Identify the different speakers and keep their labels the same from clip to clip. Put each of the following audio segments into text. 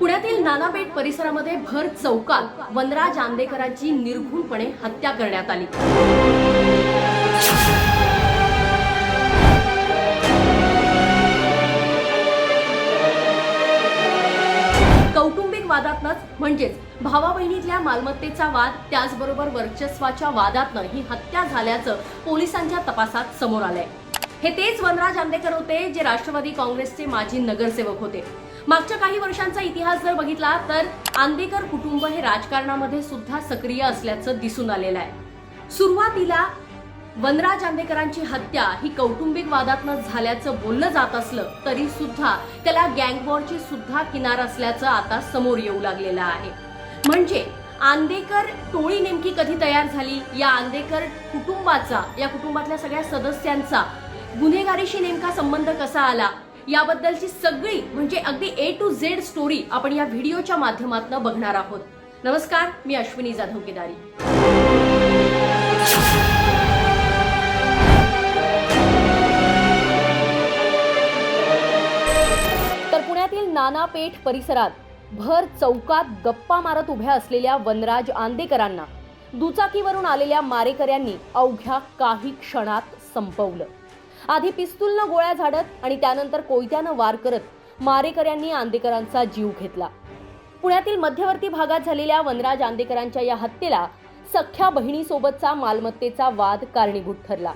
Speaker 1: पुण्यातील नानापेठ परिसरामध्ये भर चौकात वनराज आंदेकरांची निर्घुणपणे हत्या करण्यात आली. कौटुंबिक वादातनच म्हणजेच भावा बहिणीतल्या मालमत्तेचा वाद त्याचबरोबर वर्चस्वाच्या वादातनं ही हत्या झाल्याचं पोलिसांच्या तपासात समोर आलंय. हे तेच वनराज आंदेकर होते जे राष्ट्रवादी काँग्रेसचे माजी नगरसेवक होते. मागच्या काही वर्षांचा इतिहास जर बघितला तर आंदेकर कुटुंब हे राजकारणामध्ये सुद्धा सक्रिय असल्याचं दिसून आलेलं आहे. सुरुवातीला वनराज आंबेकरांची हत्या ही कौटुंबिक वादातनं झाल्याचं बोललं जात असलं तरी सुद्धा त्याला गँगवॉरची सुद्धा किनार असल्याचं आता समोर येऊ लागलेलं आहे. म्हणजे आंदेकर टोळी नेमकी कधी तयार झाली? या आंदेकर कुटुंबाचा या कुटुंबातल्या सगळ्या सदस्यांचा गुन्हेगारीशी नेमका संबंध कसा आला? याबद्दलची सगळी म्हणजे अगदी ए टू झेड स्टोरी आपण या व्हिडिओच्या माध्यमातून बघणार आहोत. नमस्कार मी अश्विनी जाधव केदारी तर पुण्यातील नानापेठ परिसरात भर चौकात गप्पा मारत उभ्या असलेल्या वनराज आंदेकरांना दुचाकीवरून आलेल्या मारेकऱ्यांनी अवघ्या काही क्षणात संपवलं. आधी पिस्तूलनं गोळ्या झाडत आणि त्यानंतर कोयत्यानं वार करत मारेकऱ्यांनी आंदेकरांचा जीव घेतला. पुण्यातील मध्यवर्ती भागात झालेल्या वनराज आंदेकरांच्या या हत्येला सख्ख्या बहिणीसोबतचा मालमत्तेचा वाद कारणीभूत ठरला.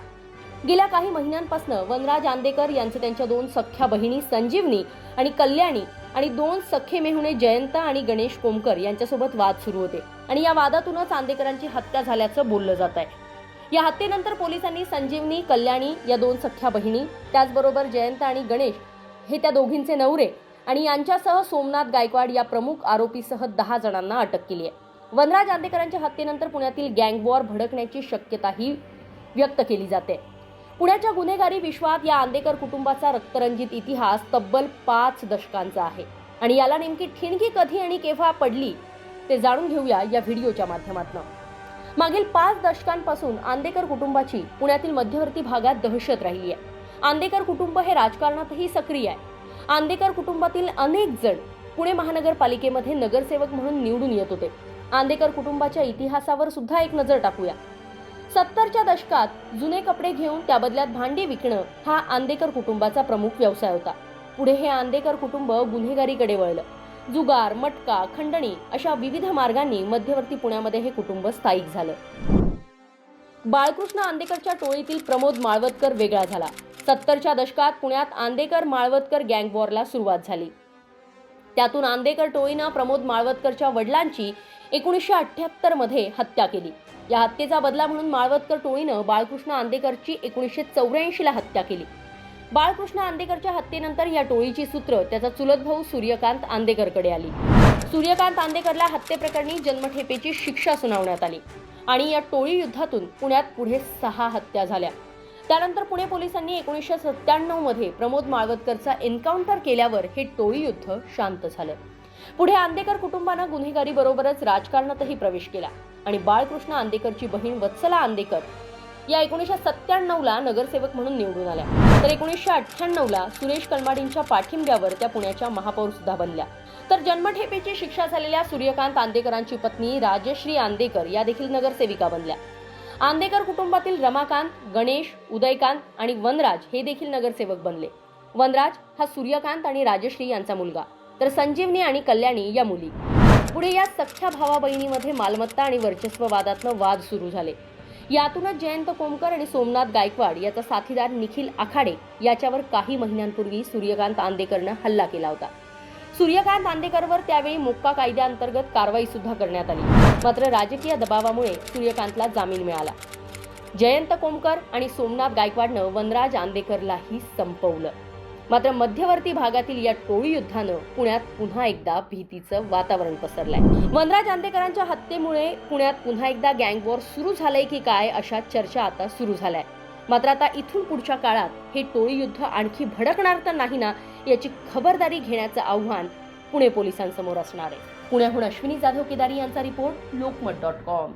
Speaker 1: गेल्या काही महिन्यांपासून वनराज आंदेकर यांचे त्यांच्या दोन सख्ख्या बहिणी संजीवनी आणि कल्याणी आणि दोन सख्खे मेहुणे जयंत आणि गणेश कोमकर यांच्यासोबत वाद सुरू होते आणि या वादातूनच आंदेकरांची हत्या झाल्याचं बोललं जात आहे या हत्येनंतर पोलिसांनी संजीवनी कल्याणी या दोन सख्ख्या बहिणी त्याचबरोबर जयंत आणि गणेश हे त्या दोघींचे नवरे आणि यांच्यासह सोमनाथ गायकवाड या प्रमुख आरोपीसह दहा जणांना अटक केली आहे. वनराज आंदेकरांच्या हत्येनंतर पुण्यातील गँगवॉर भडकण्याची शक्यताही व्यक्त केली जाते. पुण्याच्या गुन्हेगारी विश्वात या आंदेकर कुटुंबाचा रक्तरंजित इतिहास तब्बल पाच दशकांचा आहे आणि याला नेमकी ठिणगी कधी आणि केव्हा पडली ते जाणून घेऊया या व्हिडिओच्या माध्यमातून. मागील पाच दशकांपासून आंदेकर कुटुंबाची पुण्यातील मध्यवर्ती भागात दहशत राहिली आहे. आंदेकर कुटुंब हे राजकारणातही सक्रिय आहे. आंदेकर कुटुंबातील अनेक जण पुणे महानगरपालिकेमध्ये नगरसेवक म्हणून निवडून येत होते. आंदेकर कुटुंबाच्या इतिहासावर सुद्धा एक नजर टाकूया. सत्तरच्या दशकात जुने कपडे घेऊन त्या बदल्यात भांडी विकणं हा आंदेकर कुटुंबाचा प्रमुख व्यवसाय होता. पुढे हे आंदेकर कुटुंब गुन्हेगारीकडे वळलं. जुगार मटका खंडणी अशा विविध मार्गांनी मध्यवर्ती पुण्यामध्ये हे कुटुंब स्थायिक झालं. बाळकृष्ण आंदेकरच्या टोळीतील प्रमोद माळवतकर वेगळा झाला. सत्तरच्या दशकात पुण्यात आंदेकर माळवतकर गँग वॉरला सुरुवात झाली. त्यातून आंदेकर टोळीनं प्रमोद माळवतकरच्या वडिलांची एकोणीसशे अठ्ठ्याहत्तरमध्ये हत्या केली. या हत्येचा बदला म्हणून माळवतकर टोळीनं बाळकृष्ण आंदेकरची एकोणीसशे चौऱ्याऐंशीला हत्या केली. बाळकृष्ण आंदेकरच्या हत्येनंतर या टोळीची सूत्र त्याचा चुलत भाऊ सूर्यकांत आंदेकरकडे आली. सूर्यकांत आंदेकरला हत्येप्रकरणी जन्मठेपेची शिक्षा सुनावण्यात आली आणि या टोळी युद्धातून पुण्यात पुढे सहा हत्या झाल्या. त्यानंतर पुणे पोलिसांनी एकोणीसशे सत्त्याण्णवमध्ये प्रमोद माळवतकरचा एन्काउंटर केल्यावर हे टोळी युद्ध शांत झालं. पुढे आंदेकर कुटुंबानं गुन्हेगारी बरोबरच राजकारणातही प्रवेश केला आणि बाळकृष्ण आंदेकरची बहीण वत्सला आंदेकर या एकोणीसशे सत्त्याण्णवला नगरसेवक म्हणून निवडून आल्या. तर एकोणीसशे अठ्ठ्याण्णवला सुरेश कलमाडींच्या पाठिंब्यावर त्या पुण्याच्या महापौर सुद्धा बनल्या. तर जन्मठेपेची शिक्षा झालेल्या सूर्यकांत आंदेकरांची पत्नी राजश्री आंदेकर या देखील नगरसेविका बनल्या. आंदेकर कुटुंबातील रमाकांत गणेश उदयकांत आणि वनराज हे देखील नगरसेवक बनले. वनराज हा सूर्यकांत आणि राजश्री यांचा मुलगा. तर संजीवनी आणि कल्याणी या मुली. पुढे या सख्या भावा बहिणीमध्ये मालमत्ता आणि वर्चस्व वादातनं वाद सुरू झाले. यातूनच जयंत कोमकर आणि सोमनाथ गायकवाड याचा साथीदार निखिल आखाडे याच्यावर काही महिन्यांपूर्वी सूर्यकांत आंदेकरनं हल्ला केला होता. सूर्यकांत आंदेकरवर त्यावेळी मोक्का कायद्याअंतर्गत कारवाई सुद्धा करण्यात आली. मात्र राजकीय दबावामुळे सूर्यकांतला जामीन मिळाला. जयंत कोमकर आणि सोमनाथ गायकवाडनं वनराज आंदेकरलाही संपवलं. मात्र मध्यवर्ती भागातील या टोळी युद्धानं पुण्यात पुन्हा एकदा भीतीचं वातावरण पसरलंय. वनराज आंदेकरांच्या हत्येमुळे पुण्यात पुन्हा एकदा गँग वॉर सुरू झालंय की काय अशा चर्चा आता सुरू झाल्या मात्र आता इथून पुढच्या काळात हे टोळी युद्ध आणखी भडकणार तर नाही ना याची खबरदारी घेण्याचं आव्हान पुणे पोलिसांसमोर असणार आहे. पुण्याहून अश्विनी जाधव केदारी यांचा रिपोर्ट लोकमत डॉट कॉम.